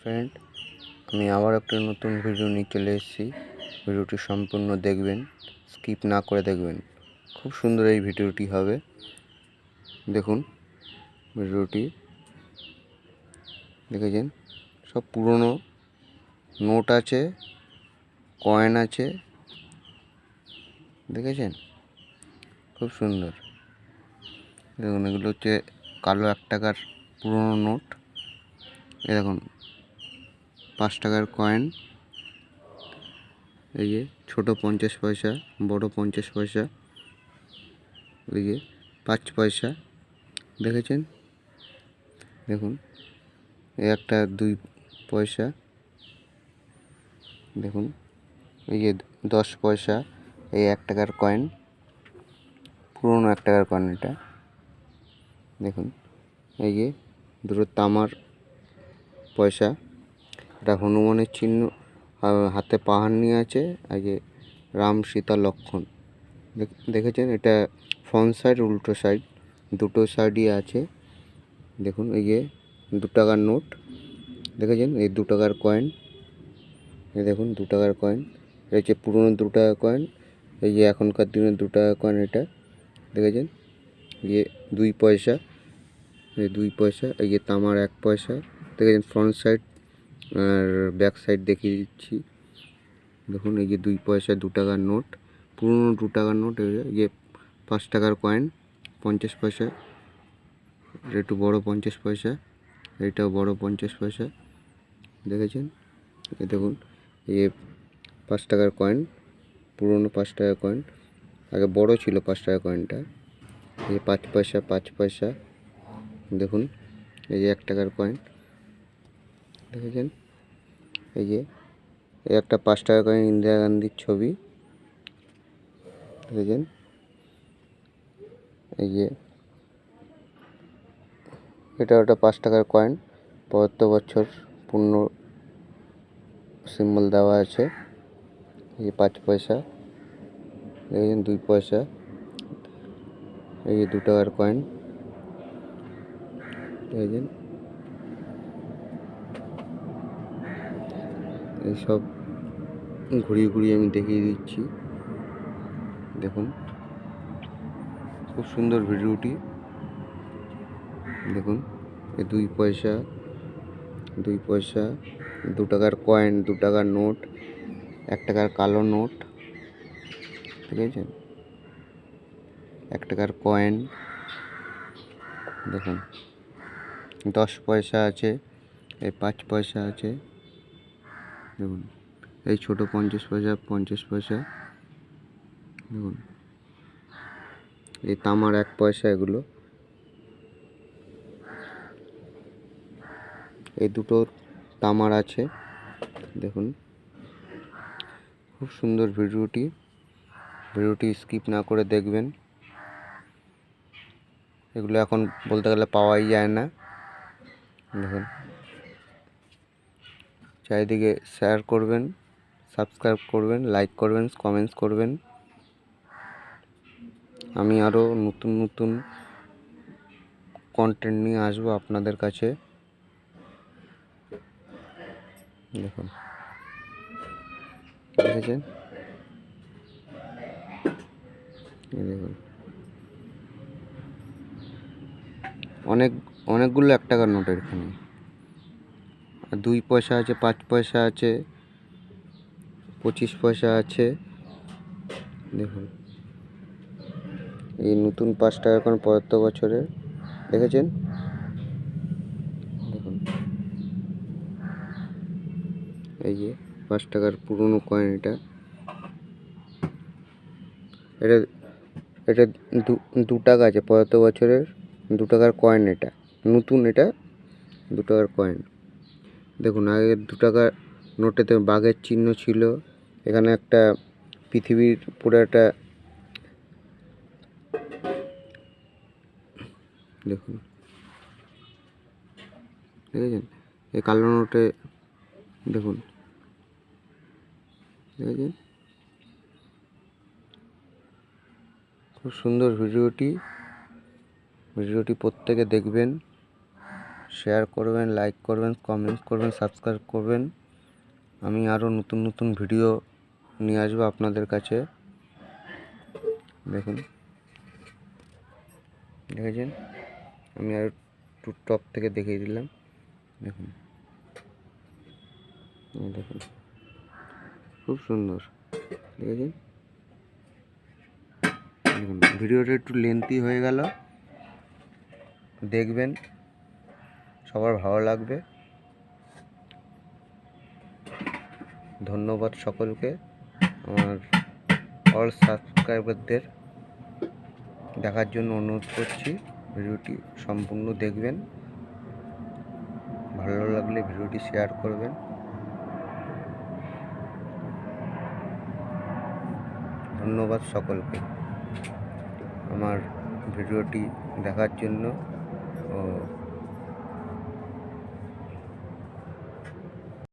Friend আমি আবার একটা নতুন ভিডিও নিয়ে চলে এসেছি। ভিডিওটি সম্পূর্ণ দেখবেন স্কিপ না করে দেখবেন। খুব সুন্দর এই ভিডিওটি হবে। দেখুন ভিডিওটি দেখেছেন? সব পুরনো নোট আছে কয়েন আছে। দেখেছেন? খুব সুন্দর। দেখুন, এগুলো হচ্ছে কালো এক টাকার পুরনো নোট এ দেখুন পাঁচ টাকার কয়েন এই যে, ছোটো পঞ্চাশ পয়সা, বড় পঞ্চাশ পয়সা। এই যে, পাঁচ পয়সা। দেখেছেন? দেখুন একটা দুই পয়সা। দেখুন, এই যে দশ পয়সা, এই এক টাকার কয়েন পুরনো এক টাকার কয়েন এটা। দেখুন, এই যে, দুটো তামার পয়সা। এটা হনুমানের চিহ্ন হাতে পাহাড় নিয়ে আছে যে রাম সীতা লক্ষণ। দেখ- দেখেছেন? এটা ফ্রন্ট সাইড, উল্টো সাইড, দুটো সাইডই আছে। দেখুন, এই যে দু টাকার নোট। দেখেছেন? এই দু টাকার কয়েন। এই দেখুন, দু টাকার কয়েন। এটা হচ্ছে পুরনো দু টাকার কয়েন। এই যে এখনকার দিনের দু টাকার কয়েন এটা। দেখেছেন? ইয়ে দুই পয়সা। এই দুই পয়সা, এই যে তামার এক পয়সা। দেখেছেন? ফ্রন্ট সাইড আর ব্যাক সাইড দেখিয়ে দিচ্ছি। দেখুন, এই যে দুই পয়সা, দু টাকার নোট। পুরনো দু টাকার নোট, এই যে- পাঁচ টাকার কয়েন পঞ্চাশ পয়সা। একটু বড় পঞ্চাশ পয়সা এইটাও বড় পঞ্চাশ পয়সা। দেখেছেন? এই দেখুন, এই পাঁচ টাকার কয়েন পুরনো পাঁচ টাকার কয়েন আগে বড় ছিল পাঁচ টাকার কয়েনটা এই পাঁচ পয়সা পাঁচ পয়সা। দেখুন, এই যে এক টাকার কয়েন দেখেছেন? এই যে, এই একটা পাঁচ টাকা কয়েন ইন্দিরা গান্ধীর ছবি। দেখেছেন? এই যে, এটা ওটা পাঁচ টাকার কয়েন পঁচাত্তর বছর পূর্ণ সিম্বল দেওয়া আছে। এই যে পাঁচ পয়সা। দেখেছেন? দুই পয়সা। এই যে দু টাকার কয়েন দেখেছেন? এইসব ঘুরিয়ে ঘুরিয়ে আমি দেখিয়ে দিচ্ছি। দেখুন। খুব সুন্দর ভিডিওটি। দেখুন এই দুই পয়সা দুই পয়সা, দু টাকার কয়েন দু টাকার নোট এক টাকার কালো নোট ঠিক আছে? এক টাকার কয়েন দেখুন। দশ পয়সা আছে এই পাঁচ পয়সা আছে। দেখুন, এই ছোটো পঞ্চাশ পয়সা পঞ্চাশ পয়সা, দেখুন। এই তামার এক পয়সা এগুলো। এই দুটো তামার আছে, দেখুন। খুব সুন্দর ভিডিওটি। ভিডিওটি স্কিপ না করে দেখবেন। এগুলো এখন বলতে গেলে পাওয়াই যায় না। দেখুন। চারিদিকে শেয়ার করবেন সাবস্ক্রাইব করবেন লাইক করবেন কমেন্টস করবেন। আমি আরও নতুন নতুন কন্টেন্ট নিয়ে আসব আপনাদের কাছে। দেখুন। দেখেছেন? দেখুন। অনেক, অনেকগুলো এক টাকার নোটের এখানে। দুই পয়সা আছে, পাঁচ পয়সা আছে, পঁচিশ পয়সা আছে। দেখুন। এই নতুন পাঁচ টাকা এখন পঁচাত্তর বছরের, দেখেছেন? দেখুন। এই যে পাঁচ টাকার পুরনো কয়েন এটা। এটা এটা দু টাকা আছে, পঁচাত্তর বছরের দু টাকার কয়েন এটা। নতুন এটা, দু টাকার কয়েন দেখুন, আগে দু টাকার নোটেতে বাঘের চিহ্ন ছিল। এখানে একটা পৃথিবীর পুরো একটা দেখুন। দেখেছেন? এই কালো নোটে দেখুন। দেখেছেন? খুব সুন্দর ভিডিওটি। ভিডিওটি প্রত্যেকে দেখবেন। শেয়ার করবেন লাইক করবেন কমেন্ট করবেন সাবস্ক্রাইব করবেন। আমি আরও নতুন নতুন ভিডিও নিয়ে আসব আপনাদের কাছে। দেখুন। দেখেছেন? আমি আর একটু টপ থেকে দেখিয়ে দিলাম। দেখুন। দেখুন। খুব সুন্দর। দেখেছেন? দেখুন ভিডিওটা একটু লেন্থি হয়ে গেল। দেখবেন। সবার ভালো লাগবে। ধন্যবাদ সকলকে, আমার অল সাবস্ক্রাইবারদের দেখার জন্য অনুরোধ করছি, ভিডিওটি সম্পূর্ণ দেখবেন। ভালো লাগলে ভিডিওটি শেয়ার করবেন। ধন্যবাদ সকলকে, আমার ভিডিওটি দেখার জন্য ও